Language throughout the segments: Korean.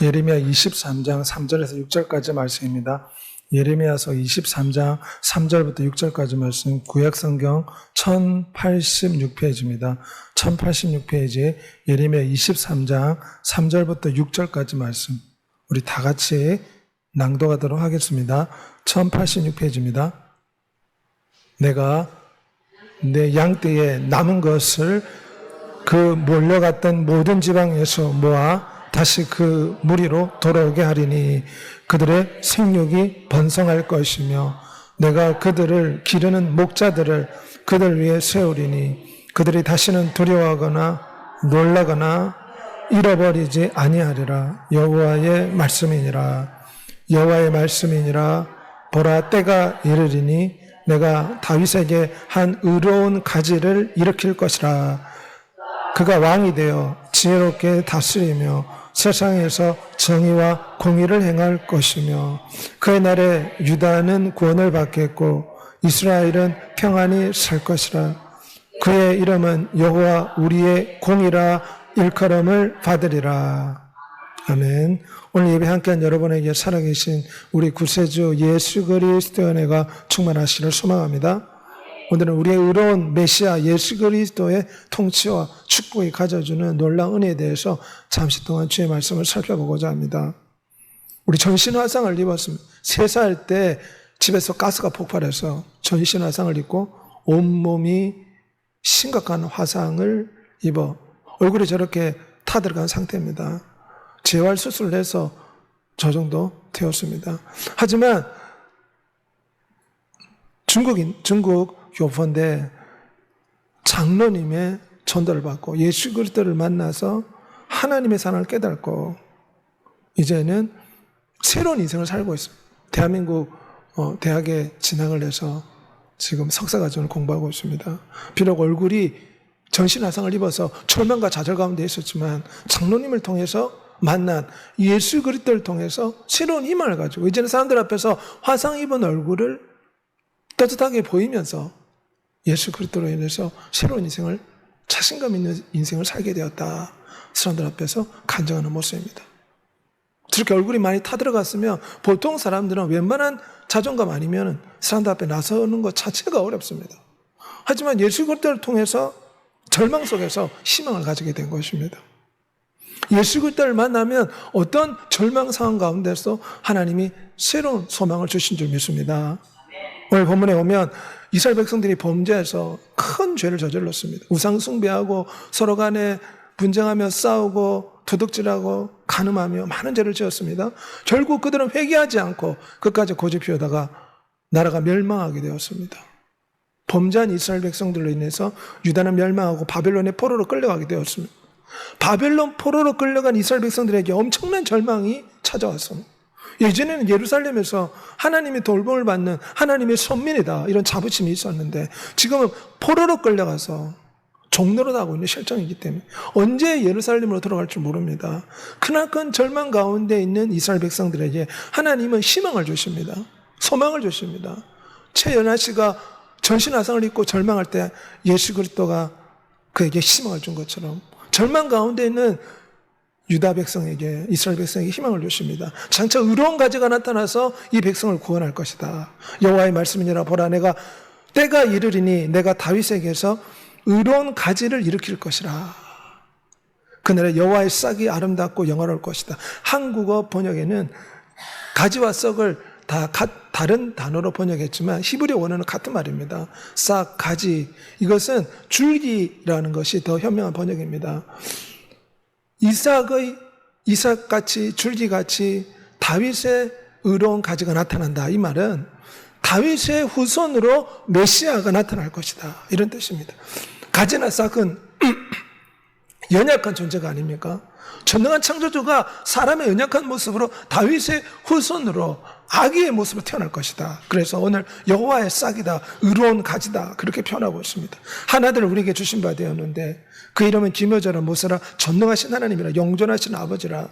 예레미야 23장 3절에서 6절까지 말씀입니다. 예레미야서 23장 3절부터 6절까지 말씀 구약 성경 1086페이지입니다. 1086페이지에 예레미야 23장 3절부터 6절까지 말씀 우리 다 같이 낭독하도록 하겠습니다. 1086페이지입니다. 내가 내 양떼에 남은 것을 그 몰려갔던 모든 지방에서 모아 다시 그 무리로 돌아오게 하리니 그들의 생육이 번성할 것이며 내가 그들을 기르는 목자들을 그들 위에 세우리니 그들이 다시는 두려워하거나 놀라거나 잃어버리지 아니하리라. 여호와의 말씀이니라. 여호와의 말씀이니라. 보라 때가 이르리니 내가 다윗에게 한 의로운 가지를 일으킬 것이라. 그가 왕이 되어 지혜롭게 다스리며 세상에서 정의와 공의를 행할 것이며 그의 날에 유다는 구원을 받겠고 이스라엘은 평안히 살 것이라 그의 이름은 여호와 우리의 공이라 일컬음을 받으리라 아멘. 오늘 예배 함께한 여러분에게 살아계신 우리 구세주 예수 그리스도의 은혜가 충만하시를 소망합니다. 오늘은 우리의 의로운 메시아 예수 그리스도의 통치와 축복이 가져주는 놀라운 은혜에 대해서 잠시 동안 주의 말씀을 살펴보고자 합니다. 우리 전신 화상을 입었습니다. 세 살 때 집에서 가스가 폭발해서 전신 화상을 입고 온몸이 심각한 화상을 입어 얼굴이 저렇게 타들어간 상태입니다. 재활 수술을 해서 저 정도 되었습니다. 하지만 중국인, 중국 교포인데 장로님의 전도를 받고 예수 그리스도를 만나서 하나님의 사랑을 깨닫고 이제는 새로운 인생을 살고 있습니다. 대한민국 어, 대학에 진학을 해서 지금 석사 과정을 공부하고 있습니다. 비록 얼굴이 전신화상을 입어서 절망과 좌절 가운데 있었지만 장로님을 통해서 만난 예수 그리스도를 통해서 새로운 희망을 가지고 이제는 사람들 앞에서 화상 입은 얼굴을 따뜻하게 보이면서 예수 그리스도로 인해서 새로운 인생을 자신감 있는 인생을 살게 되었다. 사람들 앞에서 간증하는 모습입니다. 저렇게 얼굴이 많이 타들어갔으면 보통 사람들은 웬만한 자존감 아니면 사람들 앞에 나서는 것 자체가 어렵습니다. 하지만 예수 그리스도를 통해서 절망 속에서 희망을 가지게 된 것입니다. 예수 그리스도를 만나면 어떤 절망 상황 가운데서 하나님이 새로운 소망을 주신 줄 믿습니다. 오늘 본문에 오면 이스라엘 백성들이 범죄해서 큰 죄를 저질렀습니다. 우상 숭배하고 서로 간에 분쟁하며 싸우고 도둑질하고 간음하며 많은 죄를 지었습니다. 결국 그들은 회개하지 않고 끝까지 고집 피우다가 나라가 멸망하게 되었습니다. 범죄한 이스라엘 백성들로 인해서 유다는 멸망하고 바벨론의 포로로 끌려가게 되었습니다. 바벨론 포로로 끌려간 이스라엘 백성들에게 엄청난 절망이 찾아왔습니다. 예전에는 예루살렘에서 하나님의 돌봄을 받는 하나님의 선민이다 이런 자부심이 있었는데 지금은 포로로 끌려가서 종로로 나고 있는 실정이기 때문에 언제 예루살렘으로 들어갈 줄 모릅니다. 크나큰 절망 가운데 있는 이스라엘 백성들에게 하나님은 희망을 주십니다. 소망을 주십니다. 최연아 씨가 전신화상을 입고 절망할 때 예수 그리스도가 그에게 희망을 준 것처럼 절망 가운데 있는 유다 백성에게 이스라엘 백성에게 희망을 주십니다. 장차 의로운 가지가 나타나서 이 백성을 구원할 것이다. 여호와의 말씀이니라 보라 내가 때가 이르리니 내가 다윗에게서 의로운 가지를 일으킬 것이라. 그날에 여호와의 싹이 아름답고 영화로울 것이다. 한국어 번역에는 가지와 썩을 다 다른 단어로 번역했지만 히브리 원어는 같은 말입니다. 싹, 가지. 이것은 줄기라는 것이 더 현명한 번역입니다. 이삭의 이삭같이 줄기같이 다윗의 의로운 가지가 나타난다. 이 말은 다윗의 후손으로 메시아가 나타날 것이다. 이런 뜻입니다. 가지나 싹은 연약한 존재가 아닙니까? 전능한 창조주가 사람의 연약한 모습으로 다윗의 후손으로 아기의 모습으로 태어날 것이다. 그래서 오늘 여호와의 싹이다, 의로운 가지다 그렇게 표현하고 있습니다. 하나들을 우리에게 주신 바 되었는데 그 이름은 기묘자라 모세라 전능하신 하나님이라 영존하신 아버지라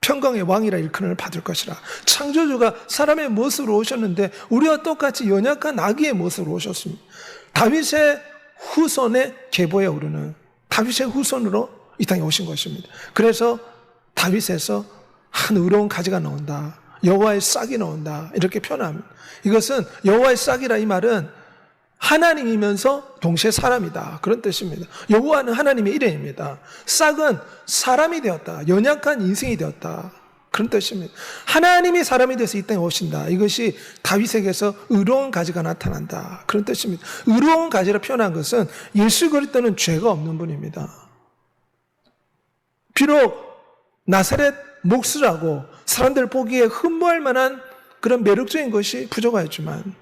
평강의 왕이라 일컬음을 받을 것이라. 창조주가 사람의 모습으로 오셨는데 우리와 똑같이 연약한 아기의 모습으로 오셨습니다. 다윗의 후손의 계보에 오르는 다윗의 후손으로 이 땅에 오신 것입니다. 그래서 다윗에서 큰 의로운 가지가 나온다. 여호와의 싹이 나온다. 이렇게 표현합니다. 이것은 여호와의 싹이라 이 말은 하나님이면서 동시에 사람이다. 그런 뜻입니다. 여호와는 하나님의 이름입니다. 싹은 사람이 되었다. 연약한 인생이 되었다. 그런 뜻입니다. 하나님이 사람이 돼서 이 땅에 오신다. 이것이 다윗에게서 의로운 가지가 나타난다. 그런 뜻입니다. 의로운 가지라 표현한 것은 예수 그리스도는 죄가 없는 분입니다. 비록 나사렛 목수라고 사람들 보기에 흠모할 만한 그런 매력적인 것이 부족하였지만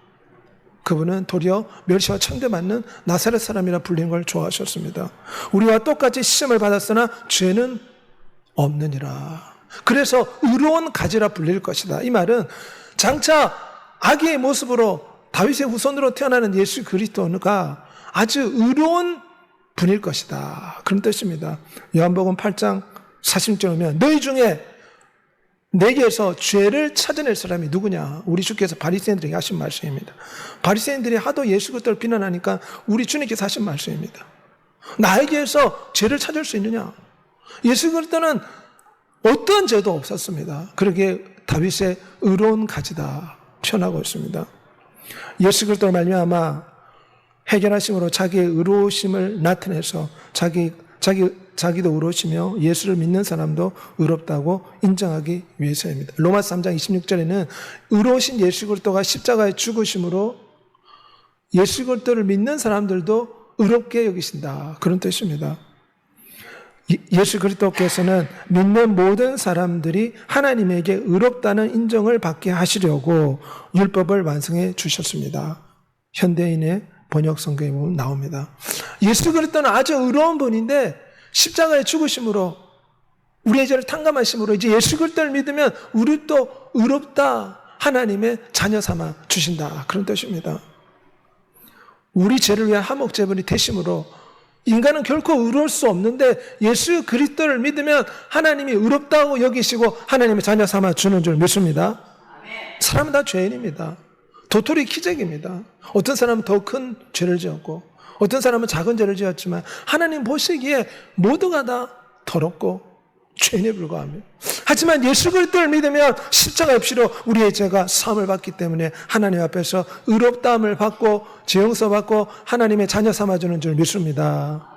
그분은 도리어 멸시와 천대받는 나사렛 사람이라 불리는 걸 좋아하셨습니다. 우리와 똑같이 시험을 받았으나 죄는 없느니라. 그래서 의로운 가지라 불릴 것이다. 이 말은 장차 아기의 모습으로 다윗의 후손으로 태어나는 예수 그리스도가 아주 의로운 분일 것이다. 그런 뜻입니다. 요한복음 8장 40절에 보면 너희 중에 내게서 죄를 찾아낼 사람이 누구냐? 우리 주께서 바리새인들에게 하신 말씀입니다. 바리새인들이 하도 예수 그리스도를 비난하니까 우리 주님께서 하신 말씀입니다. 나에게서 죄를 찾을 수 있느냐? 예수 그리스도는 어떤 죄도 없었습니다. 그러기에 다윗의 의로운 가지다 표현하고 있습니다. 예수 그리스도로 말미암아 해결하심으로 자기의 의로우심을 나타내서 자기 자기 자기도 의로우시며 예수를 믿는 사람도 의롭다고 인정하기 위해서입니다. 로마서 3장 26절에는 의로우신 예수 그리스도가 십자가에 죽으심으로 예수 그리스도를 믿는 사람들도 의롭게 여기신다. 그런 뜻입니다. 예수 그리스도께서는 믿는 모든 사람들이 하나님에게 의롭다는 인정을 받게 하시려고 율법을 완성해 주셨습니다. 현대인의 번역 성경에 보면 나옵니다. 예수 그리스도는 아주 의로운 분인데 십자가의 죽으심으로 우리의 죄를 탕감하심으로 이제 예수 그리스도를 믿으면 우리도 의롭다 하나님의 자녀 삼아 주신다. 그런 뜻입니다. 우리 죄를 위한 화목제물이 되심으로 인간은 결코 의로울 수 없는데 예수 그리스도를 믿으면 하나님이 의롭다고 여기시고 하나님의 자녀 삼아 주는 줄 믿습니다. 사람은 다 죄인입니다. 도토리 기적입니다. 어떤 사람은 더 큰 죄를 지었고 어떤 사람은 작은 죄를 지었지만 하나님 보시기에 모두가 다 더럽고 죄인에 불과합니다. 하지만 예수 그리스도를 믿으면 십자가 없이로 우리의 죄가 사함을 받기 때문에 하나님 앞에서 의롭다함을 받고 죄 용서 받고 하나님의 자녀 삼아 주는 줄 믿습니다.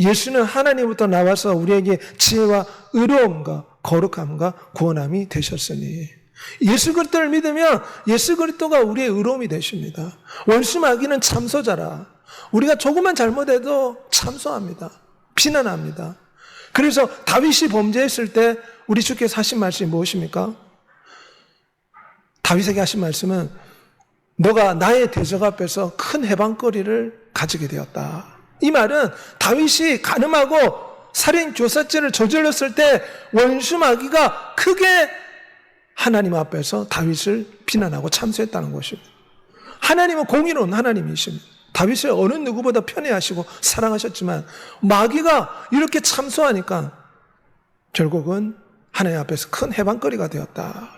예수는 하나님부터 나와서 우리에게 지혜와 의로움과 거룩함과 구원함이 되셨으니 예수 그리스도를 믿으면 예수 그리스도가 우리의 의로움이 되십니다. 원수 마귀는 참소자라. 우리가 조금만 잘못해도 참소합니다. 비난합니다. 그래서 다윗이 범죄했을 때 우리 주께서 하신 말씀이 무엇입니까? 다윗에게 하신 말씀은 너가 나의 대적 앞에서 큰 해방거리를 가지게 되었다. 이 말은 다윗이 가늠하고 살인 교사죄를 저질렀을 때 원수 마귀가 크게 하나님 앞에서 다윗을 비난하고 참소했다는 것입니다. 하나님은 공의로운 하나님이십니다. 다윗을 어느 누구보다 편애하시고 사랑하셨지만 마귀가 이렇게 참소하니까 결국은 하나님 앞에서 큰 해방거리가 되었다.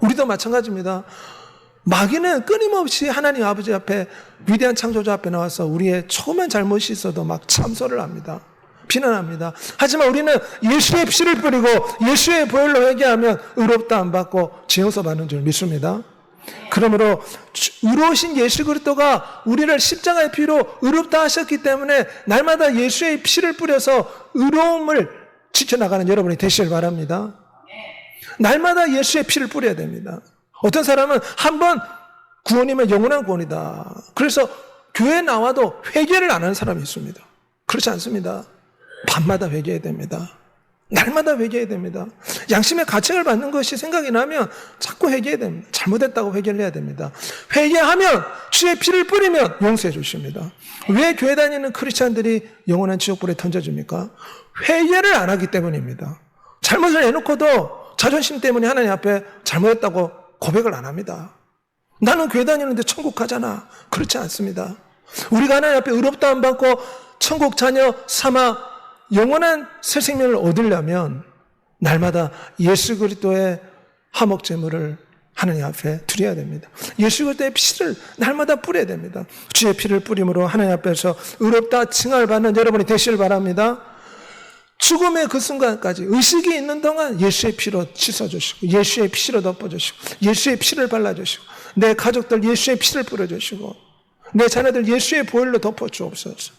우리도 마찬가지입니다. 마귀는 끊임없이 하나님 아버지 앞에 위대한 창조자 앞에 나와서 우리의 조그만 잘못이 있어도 막 참소를 합니다. 비난합니다. 하지만 우리는 예수의 피를 뿌리고 예수의 보혈로 회개하면 의롭다 안 받고 지용서 받는 줄 믿습니다. 그러므로 의로우신 예수 그리스도가 우리를 십자가의 피로 의롭다 하셨기 때문에 날마다 예수의 피를 뿌려서 의로움을 지켜나가는 여러분이 되시길 바랍니다. 날마다 예수의 피를 뿌려야 됩니다. 어떤 사람은 한 번 구원이면 영원한 구원이다. 그래서 교회 나와도 회개를 안 하는 사람이 있습니다. 그렇지 않습니다. 밤마다 회개해야 됩니다. 날마다 회개해야 됩니다. 양심의 가책을 받는 것이 생각이 나면 자꾸 회개해야 됩니다. 잘못했다고 회개를 해야 됩니다. 회개하면 주의 피를 뿌리면 용서해 주십니다. 왜 교회 다니는 크리스찬들이 영원한 지옥불에 던져줍니까? 회개를 안 하기 때문입니다. 잘못을 해놓고도 자존심 때문에 하나님 앞에 잘못했다고 고백을 안 합니다. 나는 교회 다니는데 천국 가잖아. 그렇지 않습니다. 우리가 하나님 앞에 의롭다 안 받고 천국 자녀 삼아 영원한 새 생명을 얻으려면 날마다 예수 그리스도의 화목 제물을 하나님 앞에 드려야 됩니다. 예수 그리스도의 피를 날마다 뿌려야 됩니다. 주의 피를 뿌림으로 하나님 앞에서 의롭다 칭함을 받는 여러분이 되시길 바랍니다. 죽음의 그 순간까지 의식이 있는 동안 예수의 피로 씻어주시고 예수의 피로 덮어주시고 예수의 피를 발라주시고 내 가족들 예수의 피를 뿌려주시고 내 자녀들 예수의 보혈로 덮어주옵소서.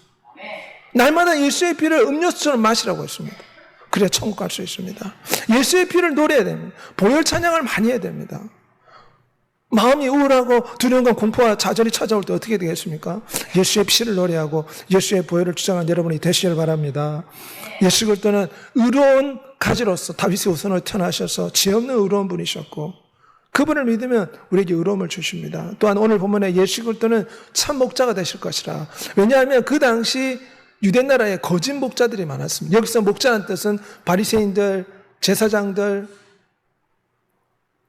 날마다 예수의 피를 음료수처럼 마시라고 했습니다. 그래야 천국 갈 수 있습니다. 예수의 피를 노래해야 됩니다. 보혈 찬양을 많이 해야 됩니다. 마음이 우울하고 두려움과 공포와 좌절이 찾아올 때 어떻게 되겠습니까? 예수의 피를 노래하고 예수의 보혈을 주장한 여러분이 되시길 바랍니다. 예수 그리스도는 의로운 가지로서 다윗의 우선으로 태어나셔서 죄 없는 의로운 분이셨고 그분을 믿으면 우리에게 의로움을 주십니다. 또한 오늘 본문에 예수 그리스도는 참 목자가 되실 것이라. 왜냐하면 그 당시 유대 나라에 거짓 목자들이 많았습니다. 여기서 목자는 뜻은 바리새인들, 제사장들,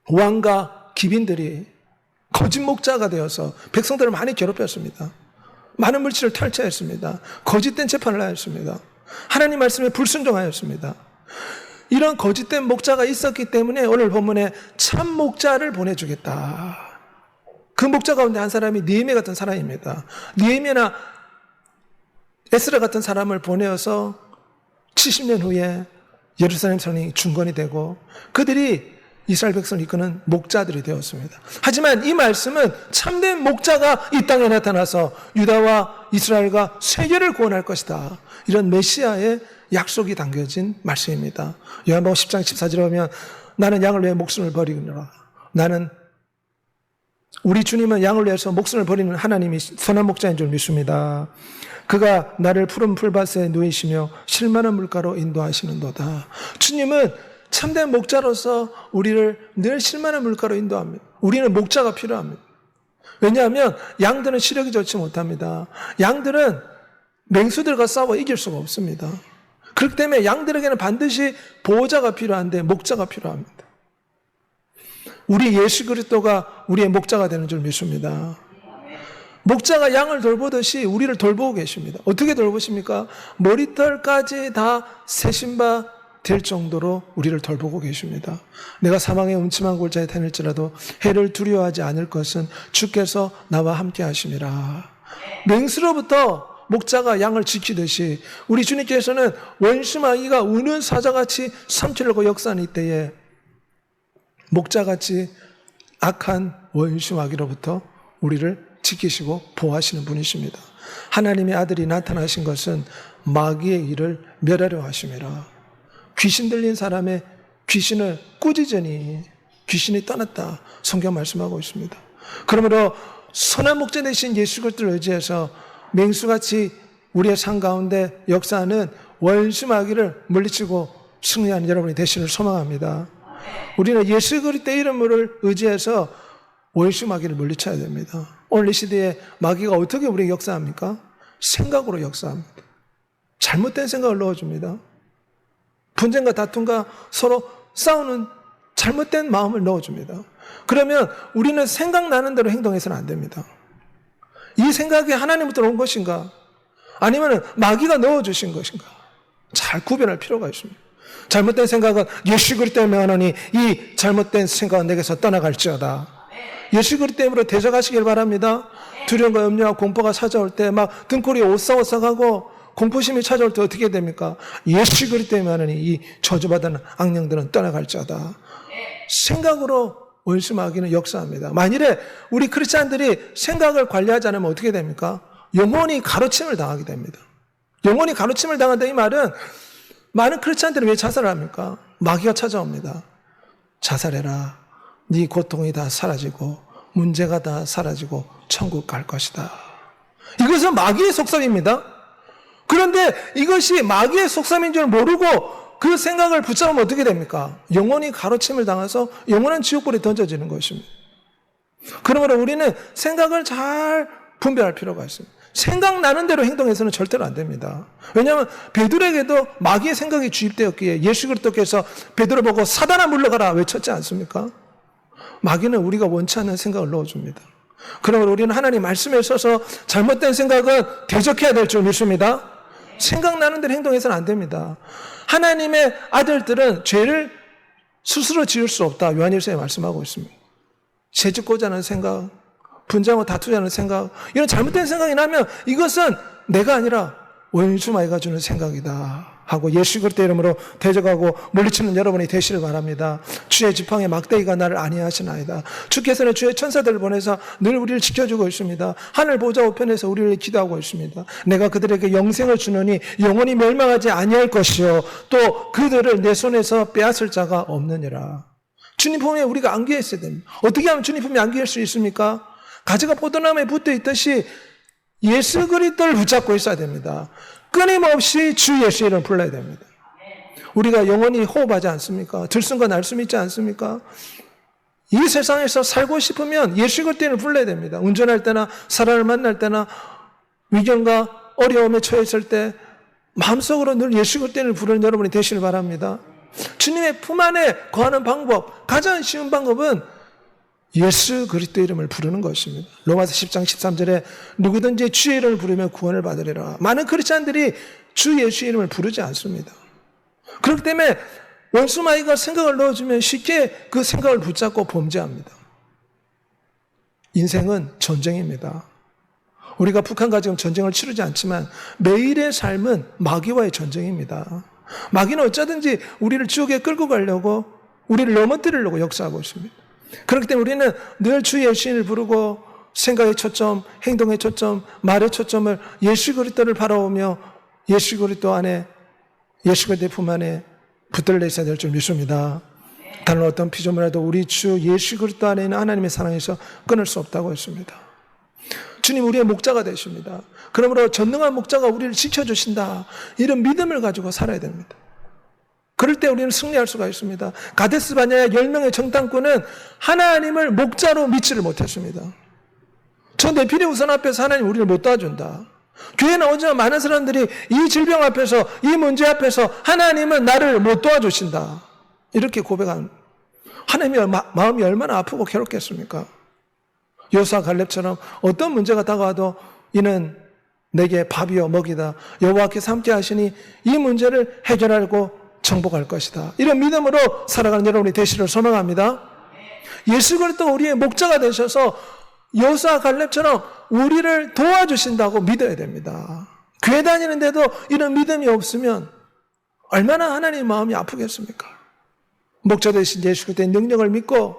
왕과 기빈들이 거짓 목자가 되어서 백성들을 많이 괴롭혔습니다. 많은 물질을 탈취했습니다. 거짓된 재판을 하였습니다. 하나님 말씀에 불순종하였습니다. 이런 거짓된 목자가 있었기 때문에 오늘 본문에 참 목자를 보내주겠다. 그 목자 가운데 한 사람이 니에메 같은 사람입니다. 니에메나 에스라 같은 사람을 보내어서 70년 후에 예루살렘 성이 중건이 되고 그들이 이스라엘 백성을 이끄는 목자들이 되었습니다. 하지만 이 말씀은 참된 목자가 이 땅에 나타나서 유다와 이스라엘과 세계를 구원할 것이다. 이런 메시아의 약속이 담겨진 말씀입니다. 요한복음 10장 14절에 보면 나는 양을 위해 목숨을 버리느라 나는 우리 주님은 양을 위해서 목숨을 버리는 하나님이 선한 목자인 줄 믿습니다. 그가 나를 푸른 풀밭에 누이시며 실만한 물가로 인도하시는도다. 주님은 참된 목자로서 우리를 늘 실만한 물가로 인도합니다. 우리는 목자가 필요합니다. 왜냐하면 양들은 시력이 좋지 못합니다. 양들은 맹수들과 싸워 이길 수가 없습니다. 그렇기 때문에 양들에게는 반드시 보호자가 필요한데 목자가 필요합니다. 우리 예수 그리스도가 우리의 목자가 되는 줄 믿습니다. 목자가 양을 돌보듯이 우리를 돌보고 계십니다. 어떻게 돌보십니까? 머리털까지 다 세신 바 될 정도로 우리를 돌보고 계십니다. 내가 사망의 음침한 골짜기에 다닐지라도 해를 두려워하지 않을 것은 주께서 나와 함께 하심이라. 맹수로부터 목자가 양을 지키듯이 우리 주님께서는 원수마귀가 우는 사자같이 삼키려고 역사하는 이때에 목자같이 악한 원수마귀로부터 우리를 지키시고 보호하시는 분이십니다. 하나님의 아들이 나타나신 것은 마귀의 일을 멸하려 하심이라. 귀신 들린 사람의 귀신을 꾸짖으니 귀신이 떠났다. 성경 말씀하고 있습니다. 그러므로 선한 목자 되신 예수 그리스도를 의지해서 맹수같이 우리의 삶 가운데 역사하는 원수 마귀를 물리치고 승리하는 여러분이 되시를 소망합니다. 우리는 예수 그리스도의 이름을 의지해서 원수 마귀를 물리쳐야 됩니다. 오늘 이 시대에 마귀가 어떻게 우리에게 역사합니까? 생각으로 역사합니다. 잘못된 생각을 넣어줍니다. 분쟁과 다툼과 서로 싸우는 잘못된 마음을 넣어줍니다. 그러면 우리는 생각나는 대로 행동해서는 안 됩니다. 이 생각이 하나님부터 온 것인가? 아니면 마귀가 넣어주신 것인가? 잘 구별할 필요가 있습니다. 잘못된 생각은 예수 그리스도 때문에 하노니 이 잘못된 생각은 내게서 떠나갈지어다. 예수 그리스도 때문에 대적하시길 바랍니다. 두려움과 염려와 공포가 찾아올 때 막 등골이 오싹오싹하고 공포심이 찾아올 때 어떻게 됩니까? 예수 그리스도 때문에 하노니 이 저주받은 악령들은 떠나갈지어다. 생각으로 원수 마귀는 역사합니다. 만일에 우리 크리스찬들이 생각을 관리하지 않으면 어떻게 됩니까? 영원히 가로침을 당하게 됩니다. 영원히 가로침을 당한다 이 말은 많은 크리스찬들이 왜 자살을 합니까? 마귀가 찾아옵니다. 자살해라. 네 고통이 다 사라지고 문제가 다 사라지고 천국 갈 것이다. 이것은 마귀의 속삭입니다. 그런데 이것이 마귀의 속삭인 줄 모르고 그 생각을 붙잡으면 어떻게 됩니까? 영원히 가로침을 당해서 영원한 지옥불에 던져지는 것입니다. 그러므로 우리는 생각을 잘 분별할 필요가 있습니다. 생각나는 대로 행동해서는 절대로 안 됩니다. 왜냐하면 베드로에게도 마귀의 생각이 주입되었기에 예수 그리스도께서 베드로 보고 사단아 물러가라 외쳤지 않습니까? 마귀는 우리가 원치 않는 생각을 넣어줍니다. 그러므로 우리는 하나님 말씀에 있어서 잘못된 생각은 대적해야 될 줄 믿습니다. 생각나는 대로 행동해서는 안 됩니다. 하나님의 아들들은 죄를 스스로 지을 수 없다. 요한일서에 말씀하고 있습니다. 죄 짓고자 하는 생각, 분쟁하고 다투자는 생각, 이런 잘못된 생각이 나면 이것은 내가 아니라 원수 마이가 주는 생각이다. 하고 예수 그리스도 이름으로 대적하고 물리치는 여러분이 되시길 바랍니다. 주의 지팡이 막대기가 나를 아니하시나이다. 주께서는 주의 천사들을 보내서 늘 우리를 지켜주고 있습니다. 하늘 보좌 우편에서 우리를 기도하고 있습니다. 내가 그들에게 영생을 주노니 영원히 멸망하지 아니할 것이요 또 그들을 내 손에서 빼앗을 자가 없느니라. 주님 품에 우리가 안겨 있어야 됩니다. 어떻게 하면 주님 품에 안길 수 있습니까? 가지가 포도나무에 붙어 있듯이 예수 그리스도를 붙잡고 있어야 됩니다. 끊임없이 주 예수 이름을 불러야 됩니다. 우리가 영원히 호흡하지 않습니까? 들숨과 날숨 있지 않습니까? 이 세상에서 살고 싶으면 예수 그리스도를 불러야 됩니다. 운전할 때나 사람을 만날 때나 위경과 어려움에 처했을 때 마음속으로 늘 예수 그리스도를 부르는 여러분이 되시길 바랍니다. 주님의 품 안에 거하는 방법, 가장 쉬운 방법은 예수 그리스도 이름을 부르는 것입니다. 로마서 10장 13절에 누구든지 주의 이름을 부르면 구원을 받으리라. 많은 크리스찬들이 주 예수 이름을 부르지 않습니다. 그렇기 때문에 원수마이가 생각을 넣어주면 쉽게 그 생각을 붙잡고 범죄합니다. 인생은 전쟁입니다. 우리가 북한과 지금 전쟁을 치르지 않지만 매일의 삶은 마귀와의 전쟁입니다. 마귀는 어쩌든지 우리를 지옥에 끌고 가려고 우리를 넘어뜨리려고 역사하고 있습니다. 그렇기 때문에 우리는 늘 주 예수님을 부르고 생각의 초점, 행동의 초점, 말의 초점을 예수 그리스도를 바라보며 예수 그리스도 안에 예수 그리스도 품 안에 붙들려 있어야 될 줄 믿습니다. 다른 어떤 피조물이라도 우리 주 예수 그리스도 안에 있는 하나님의 사랑에서 끊을 수 없다고 했습니다. 주님 우리의 목자가 되십니다. 그러므로 전능한 목자가 우리를 지켜주신다. 이런 믿음을 가지고 살아야 됩니다. 그럴 때 우리는 승리할 수가 있습니다. 가데스 바냐의 10명의 정탐꾼은 하나님을 목자로 믿지를 못했습니다. 저 내필의 우선 앞에서 하나님 우리를 못 도와준다. 교회 나오지만 많은 사람들이 이 질병 앞에서, 이 문제 앞에서 하나님은 나를 못 도와주신다. 이렇게 고백한 하나님의 마, 마음이 얼마나 아프고 괴롭겠습니까? 요사 갈렙처럼 어떤 문제가 다가와도 이는 내게 밥이요 먹이다. 여호와께서 함께 하시니 이 문제를 해결하고 정복할 것이다. 이런 믿음으로 살아가는 여러분이 되시를 소망합니다. 예수 그리스도 우리의 목자가 되셔서 여호사 갈렙처럼 우리를 도와주신다고 믿어야 됩니다. 교회 다니는데도 이런 믿음이 없으면 얼마나 하나님 마음이 아프겠습니까? 목자 되신 예수 그리스도의 능력을 믿고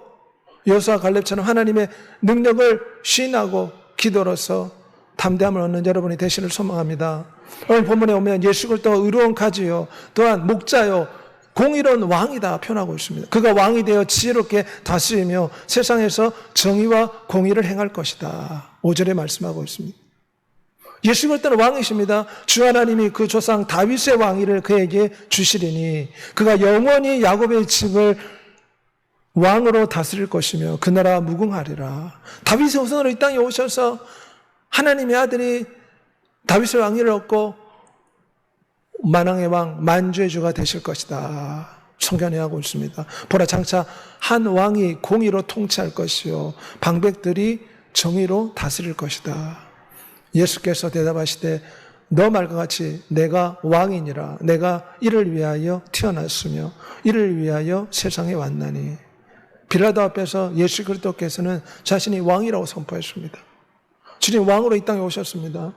여호수아 갈렙처럼 하나님의 능력을 신하고 기도로서 담대함을 얻는 여러분이 되시를 소망합니다. 오늘 본문에 오면 예수 그리스도가 의로운 가지요 또한 목자요 공의로운 왕이다 표현하고 있습니다. 그가 왕이 되어 지혜롭게 다스리며 세상에서 정의와 공의를 행할 것이다. 5절에 말씀하고 있습니다. 예수 그리스도는 왕이십니다. 주 하나님이 그 조상 다윗의 왕위를 그에게 주시리니 그가 영원히 야곱의 집을 왕으로 다스릴 것이며 그 나라 무궁하리라. 다윗의 후손으로 이 땅에 오셔서 하나님의 아들이 다윗의 왕위를 얻고 만왕의 왕 만주의 주가 되실 것이다. 성견해하고 있습니다. 보라 장차 한 왕이 공의로 통치할 것이요 방백들이 정의로 다스릴 것이다. 예수께서 대답하시되 너 말과 같이 내가 왕이니라 내가 이를 위하여 태어났으며 이를 위하여 세상에 왔나니 빌라도 앞에서 예수 그리스도께서는 자신이 왕이라고 선포했습니다. 주님 왕으로 이 땅에 오셨습니다.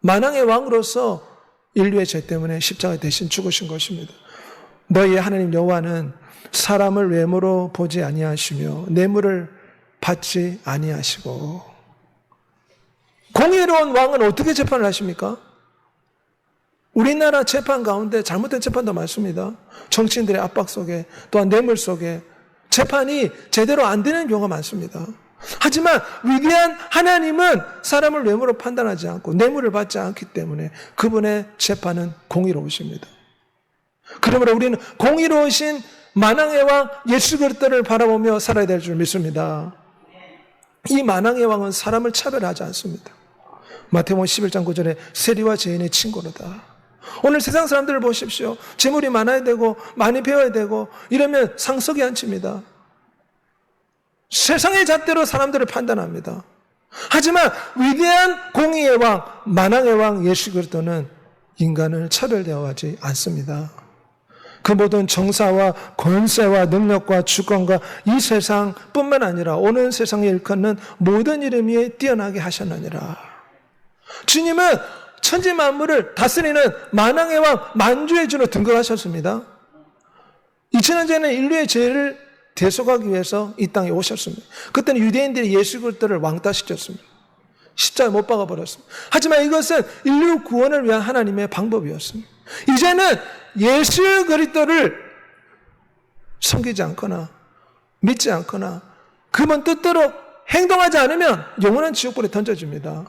만왕의 왕으로서 인류의 죄 때문에 십자가 대신 죽으신 것입니다. 너희 하나님 여호와는 사람을 외모로 보지 아니하시며 뇌물을 받지 아니하시고 공의로운 왕은 어떻게 재판을 하십니까? 우리나라 재판 가운데 잘못된 재판도 많습니다. 정치인들의 압박 속에 또한 뇌물 속에 재판이 제대로 안 되는 경우가 많습니다. 하지만 위대한 하나님은 사람을 뇌물로 판단하지 않고 뇌물을 받지 않기 때문에 그분의 재판은 공의로우십니다. 그러므로 우리는 공의로우신 만왕의 왕 예수 그리스도를 바라보며 살아야 될 줄 믿습니다. 이 만왕의 왕은 사람을 차별하지 않습니다. 마태복음 11장 9절에 세리와 죄인의 친구로다. 오늘 세상 사람들을 보십시오. 재물이 많아야 되고 많이 배워야 되고 이러면 상석이 안 칩니다. 세상의 잣대로 사람들을 판단합니다. 하지만 위대한 공의의 왕, 만왕의 왕 예수 그리스도는 인간을 차별대하지 않습니다. 그 모든 정사와 권세와 능력과 주권과 이 세상뿐만 아니라 오는 세상에 일컫는 모든 이름 위에 뛰어나게 하셨느니라. 주님은 천지 만물을 다스리는 만왕의 왕 만주의 주로 등극하셨습니다. 2000년 전에 인류의 죄를 대속하기 위해서 이 땅에 오셨습니다. 그때는 유대인들이 예수 그리스도를 왕따시켰습니다. 십자에 못 박아 버렸습니다. 하지만 이것은 인류 구원을 위한 하나님의 방법이었습니다. 이제는 예수 그리스도를 섬기지 않거나 믿지 않거나 그분 뜻대로 행동하지 않으면 영원한 지옥불에 던져집니다.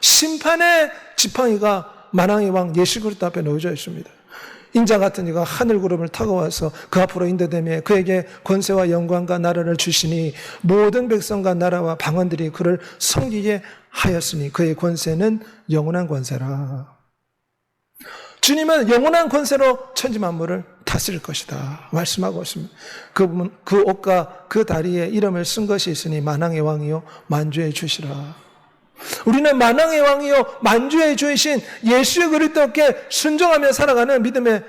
심판의 지팡이가 만왕의 왕 예수 그리스도 앞에 놓여져 있습니다. 인자 같은 이가 하늘 구름을 타고 와서 그 앞으로 인도되며 그에게 권세와 영광과 나라를 주시니 모든 백성과 나라와 방언들이 그를 섬기게 하였으니 그의 권세는 영원한 권세라. 주님은 영원한 권세로 천지 만물을 다스릴 것이다. 말씀하고 있습니다. 그, 그 옷과 그 다리에 이름을 쓴 것이 있으니 만왕의 왕이요 만주의 주시라. 우리는 만왕의 왕이요 만주의 주이신 예수 그리스도께 순종하며 살아가는 믿음의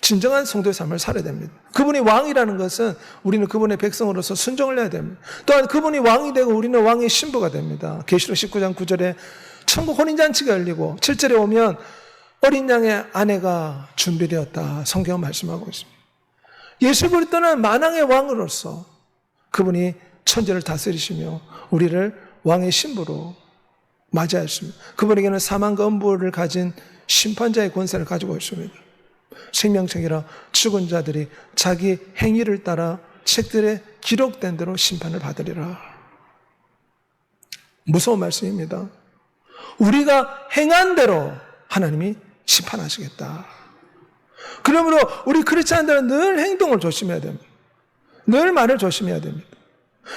진정한 성도의 삶을 살아야 됩니다. 그분이 왕이라는 것은 우리는 그분의 백성으로서 순종을 해야 됩니다. 또한 그분이 왕이 되고 우리는 왕의 신부가 됩니다. 계시록 19장 9절에 천국 혼인잔치가 열리고 7절에 오면 어린 양의 아내가 준비되었다. 성경 말씀하고 있습니다. 예수 그리스도는 만왕의 왕으로서 그분이 천지를 다스리시며 우리를 왕의 신부로 맞이하였습니다. 그분에게는 사망과 음부를 가진 심판자의 권세를 가지고 있습니다. 생명책이라 죽은 자들이 자기 행위를 따라 책들에 기록된 대로 심판을 받으리라. 무서운 말씀입니다. 우리가 행한 대로 하나님이 심판하시겠다. 그러므로 우리 크리스찬들은 늘 행동을 조심해야 됩니다. 늘 말을 조심해야 됩니다.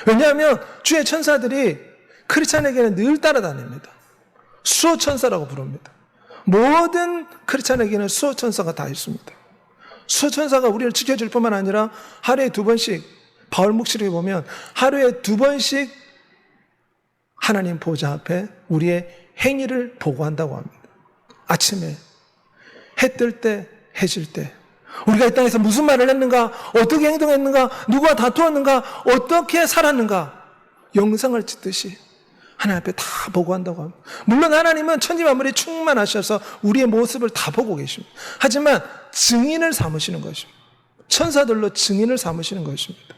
왜냐하면 주의 천사들이 크리스찬에게는 늘 따라다닙니다. 수호천사라고 부릅니다. 모든 크리스찬에게는 수호천사가 다 있습니다. 수호천사가 우리를 지켜줄 뿐만 아니라 하루에 두 번씩 바울 묵시를 보면 하루에 두 번씩 하나님 보좌 앞에 우리의 행위를 보고한다고 합니다. 아침에 해 뜰 때, 해 질 때. 우리가 이 땅에서 무슨 말을 했는가, 어떻게 행동했는가, 누가 다투었는가, 어떻게 살았는가, 영상을 찍듯이 하나님 앞에 다 보고 한다고 합니다. 물론 하나님은 천지 만물이 충만하셔서 우리의 모습을 다 보고 계십니다. 하지만 증인을 삼으시는 것입니다. 천사들로 증인을 삼으시는 것입니다.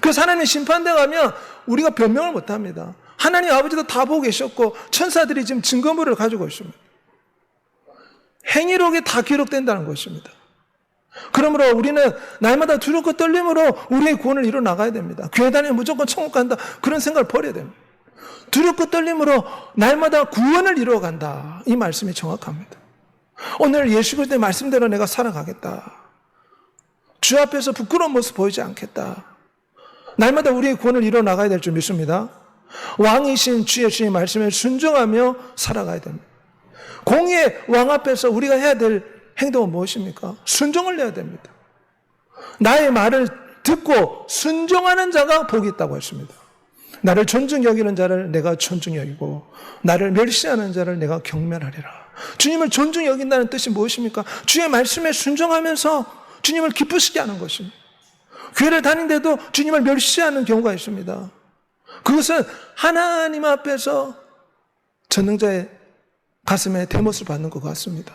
그래서 하나님 심판대 가면 우리가 변명을 못 합니다. 하나님 아버지도 다 보고 계셨고 천사들이 지금 증거물을 가지고 있습니다. 행위록이 다 기록된다는 것입니다. 그러므로 우리는 날마다 두렵고 떨림으로 우리의 구원을 이뤄 나가야 됩니다. 다니면 무조건 천국 간다. 그런 생각을 버려야 됩니다. 두렵고 떨림으로 날마다 구원을 이루어 간다. 이 말씀이 정확합니다. 오늘 예수 그리스도의 말씀대로 내가 살아가겠다. 주 앞에서 부끄러운 모습 보이지 않겠다. 날마다 우리의 구원을 이루어 나가야 될 줄 믿습니다. 왕이신 주의 주의 말씀에 순종하며 살아가야 됩니다. 공의의 왕 앞에서 우리가 해야 될 행동은 무엇입니까? 순종을 해야 됩니다. 나의 말을 듣고 순종하는 자가 복이 있다고 했습니다. 나를 존중 여기는 자를 내가 존중 여기고 나를 멸시하는 자를 내가 경멸하리라. 주님을 존중 여긴다는 뜻이 무엇입니까? 주의 말씀에 순종하면서 주님을 기쁘시게 하는 것입니다. 교회를 다니는데도 주님을 멸시하는 경우가 있습니다. 그것은 하나님 앞에서 전능자의 가슴에 대못을 받는 것 같습니다.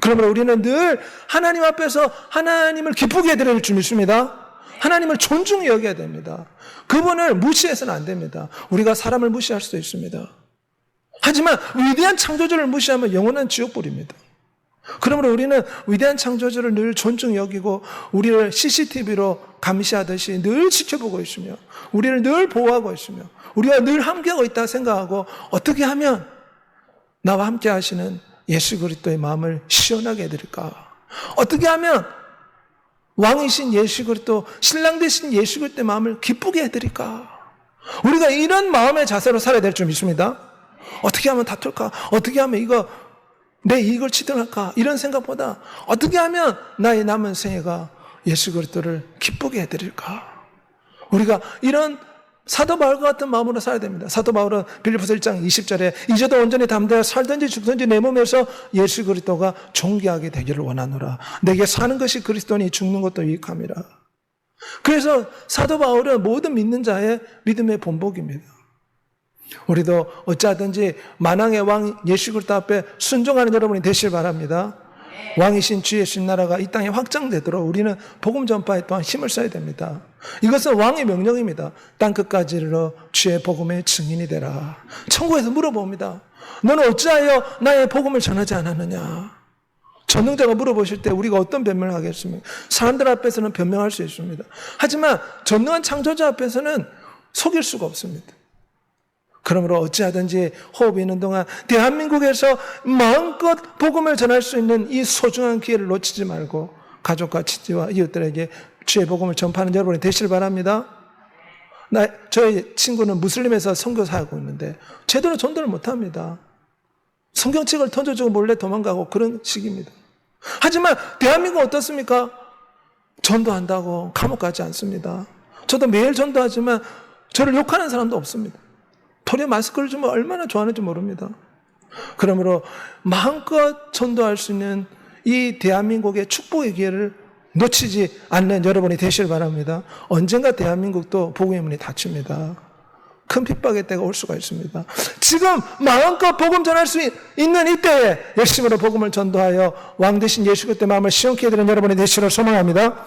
그러므로 우리는 늘 하나님 앞에서 하나님을 기쁘게 해드릴 줄 믿습니다. 하나님을 존중히 여겨야 됩니다. 그분을 무시해서는 안 됩니다. 우리가 사람을 무시할 수도 있습니다. 하지만 위대한 창조주를 무시하면 영원한 지옥불입니다. 그러므로 우리는 위대한 창조주를 늘 존중 여기고 우리를 CCTV로 감시하듯이 늘 지켜보고 있으며 우리를 늘 보호하고 있으며 우리가 늘 함께하고 있다 생각하고 어떻게 하면 나와 함께 하시는 예수 그리스도의 마음을 시원하게 해드릴까? 어떻게 하면 왕이신 예수 그리스도 신랑 되신 예수 그리스도의 마음을 기쁘게 해드릴까? 우리가 이런 마음의 자세로 살아야 될 줄 믿습니다. 어떻게 하면 다툴까? 어떻게 하면 이거 내 이익을 치등할까? 이런 생각보다 어떻게 하면 나의 남은 생애가 예수 그리스도를 기쁘게 해드릴까? 우리가 이런 사도 바울과 같은 마음으로 살아야 됩니다. 사도 바울은 빌리포스 1장 20절에 이제도 온전히 담대하 살든지 죽든지 내 몸에서 예수 그리스도가 존귀하게 되기를 원하노라. 내게 사는 것이 그리스도니 죽는 것도 유익함이라. 그래서 사도 바울은 모든 믿는 자의 믿음의 본복입니다. 우리도 어찌하든지 만왕의 왕 예수 그리스도 앞에 순종하는 여러분이 되실 바랍니다. 왕이신 주 예수 나라가 이 땅에 확장되도록 우리는 복음 전파에 또한 힘을 써야 됩니다. 이것은 왕의 명령입니다. 땅 끝까지 이르러 주의 복음의 증인이 되라. 천국에서 물어봅니다. 너는 어찌하여 나의 복음을 전하지 않았느냐? 전능자가 물어보실 때 우리가 어떤 변명을 하겠습니까? 사람들 앞에서는 변명할 수 있습니다. 하지만 전능한 창조자 앞에서는 속일 수가 없습니다. 그러므로 어찌하든지 호흡이 있는 동안 대한민국에서 마음껏 복음을 전할 수 있는 이 소중한 기회를 놓치지 말고 가족과 친지와 이웃들에게 주의 복음을 전파하는 여러분이 되시길 바랍니다. 나, 저희 친구는 무슬림에서 선교사하고 있는데 제대로 전도를 못합니다. 성경책을 던져주고 몰래 도망가고 그런 식입니다. 하지만 대한민국 어떻습니까? 전도한다고 감옥 가지 않습니다. 저도 매일 전도하지만 저를 욕하는 사람도 없습니다. 도리어 마스크를 주면 얼마나 좋아하는지 모릅니다. 그러므로 마음껏 전도할 수 있는 이 대한민국의 축복의 기회를 놓치지 않는 여러분이 되시길 바랍니다. 언젠가 대한민국도 복음의 문이 닫힙니다. 큰 핍박의 때가 올 수가 있습니다. 지금 마음껏 복음 전할 수 있는 이때에 열심으로 복음을 전도하여 왕 대신 예수 그때 마음을 시원케 해드리는 여러분이 되시기를 소망합니다.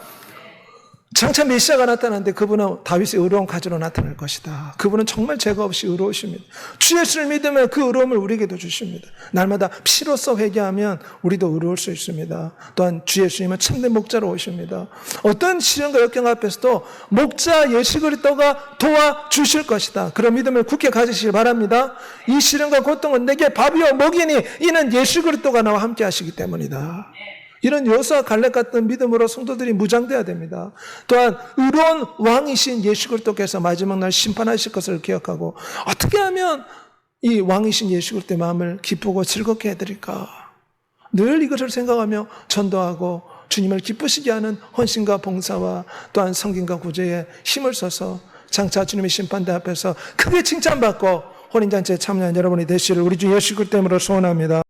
장차 메시아가 나타났는데 그분은 다윗의 의로운 가지로 나타날 것이다. 그분은 정말 죄가 없이 의로우십니다. 주 예수를 믿으면 그 의로움을 우리에게도 주십니다. 날마다 피로써 회개하면 우리도 의로울 수 있습니다. 또한 주 예수님은 참된 목자로 오십니다. 어떤 시련과 역경 앞에서도 목자 예수 그리스도가 도와주실 것이다. 그런 믿음을 굳게 가지시길 바랍니다. 이 시련과 고통은 내게 밥이요 먹이니 이는 예수 그리스도가 나와 함께 하시기 때문이다. 이런 여수와 갈렙 같은 믿음으로 성도들이 무장돼야 됩니다. 또한 의로운 왕이신 예수 그리스도께서 마지막 날 심판하실 것을 기억하고 어떻게 하면 이 왕이신 예수 그리스도의 마음을 기쁘고 즐겁게 해드릴까? 늘 이것을 생각하며 전도하고 주님을 기쁘시게 하는 헌신과 봉사와 또한 성김과 구제에 힘을 써서 장차 주님의 심판대 앞에서 크게 칭찬받고 혼인잔치에 참여한 여러분이 되시를 우리 주 예수 그리스도 이름으로 소원합니다.